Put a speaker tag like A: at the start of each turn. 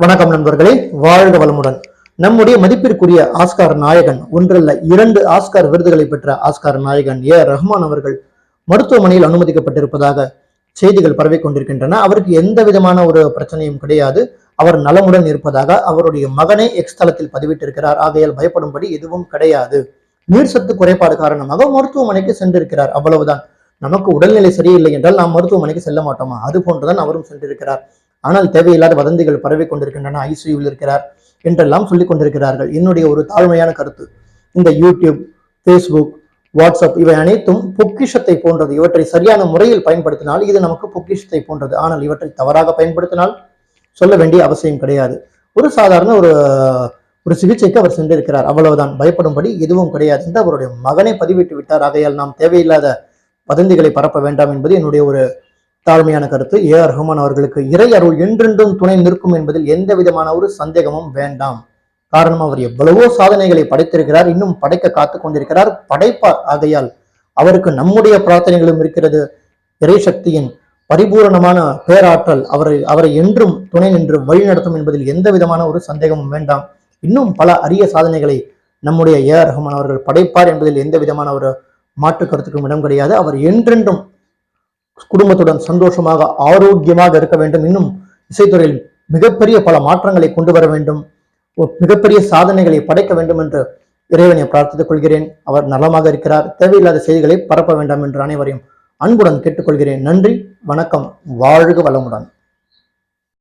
A: வணக்கம் நண்பர்களே வாழ்க வளமுடன். நம்முடைய மதிப்பிற்குரிய ஆஸ்கார் நாயகன் ஒன்றல்ல இரண்டு ஆஸ்கார் விருதுகளை பெற்ற ஆஸ்கார் நாயகன் ஏ. ரஹ்மான் அவர்கள் மருத்துவமனையில் அனுமதிக்கப்பட்டிருப்பதாக செய்திகள் பரவி கொண்டிருக்கின்றன. அவருக்கு எந்த விதமான ஒரு பிரச்சனையும் கிடையாது. அவர் நலமுடன் இருப்பதாக அவருடைய மகனே எக்ஸ் தளத்தில் பதிவிட்டிருக்கிறார். ஆகையால் பயப்படும்படி எதுவும் கிடையாது. நீர் சத்து குறைபாடு காரணமாக மருத்துவமனைக்கு சென்றிருக்கிறார். அவ்வளவுதான். நமக்கு உடல்நிலை சரியில்லை என்றால் நாம் மருத்துவமனைக்கு செல்ல மாட்டோமா? அது போன்றுதான் அவரும் சென்றிருக்கிறார். ஆனால் தேவையில்லாத வதந்திகள் பரவி கொண்டிருக்கின்றன. ஐசியூவில் இருக்கிறார் என்றெல்லாம் சொல்லிக் கொண்டிருக்கிறார்கள். என்னுடைய ஒரு தாழ்மையான கருத்து. இந்த யூடியூப் ஃபேஸ்புக் வாட்ஸ்அப் இவை அனைத்தும் பொக்கிஷத்தை போன்றது. இவற்றை சரியான முறையில் பயன்படுத்தினால் இது நமக்கு பொக்கிஷத்தை போன்றது. ஆனால் இவற்றை தவறாக பயன்படுத்தினால் சொல்ல வேண்டிய அவசியம் கிடையாது. ஒரு சாதாரண ஒரு ஒரு சிகிச்சைக்கு அவர் சென்றிருக்கிறார். அவ்வளவுதான். பயப்படும்படி எதுவும் கிடையாது என்று அவருடைய மகனை பதிவிட்டு விட்டார். ஆகையால் நாம் தேவையில்லாத வதந்திகளை பரப்ப வேண்டாம் என்பது என்னுடைய ஒரு தாழ்மையான கருத்து. ஏ ஆர் ரஹ்மான் அவர்களுக்கு இறை அருள் என்றென்றும் துணை நிற்கும் என்பதில் எந்த விதமான ஒரு சந்தேகமும் வேண்டாம். காரணம் அவர் எவ்வளவோ சாதனைகளை படைத்திருக்கிறார். இன்னும் படைக்க காத்து கொண்டிருக்கிறார். படைப்பார். ஆகையால் அவருக்கு நம்முடைய பிரார்த்தனைகளும் இருக்கிறது. இறை சக்தியின் பரிபூரணமான பேராற்றல் அவரை அவரை என்றும் துணை நின்று வழிநடத்தும் என்பதில் எந்த விதமான ஒரு சந்தேகமும் வேண்டாம். இன்னும் பல அரிய சாதனைகளை நம்முடைய ஏ ஆர் ரஹ்மான் அவர்கள் படைப்பார் என்பதில் எந்த விதமான ஒரு மாற்று கருத்துக்கும் இடம் கிடையாது. அவர் என்றென்றும் குடும்பத்துடன் சந்தோஷமாக ஆரோக்கியமாக இருக்க வேண்டும். இன்னும் இசைத்துறையில் மிகப்பெரிய பல மாற்றங்களை கொண்டு வர வேண்டும். மிகப்பெரிய சாதனைகளை படைக்க வேண்டும் என்று இறைவனை பிரார்த்தித்துக் கொள்கிறேன். அவர் நலமாக இருக்கிறார். தேவையில்லாத செய்திகளை பரப்ப வேண்டாம் என்று அனைவரையும் அன்புடன் கேட்டுக்கொள்கிறேன். நன்றி வணக்கம். வாழ்க வளமுடன்.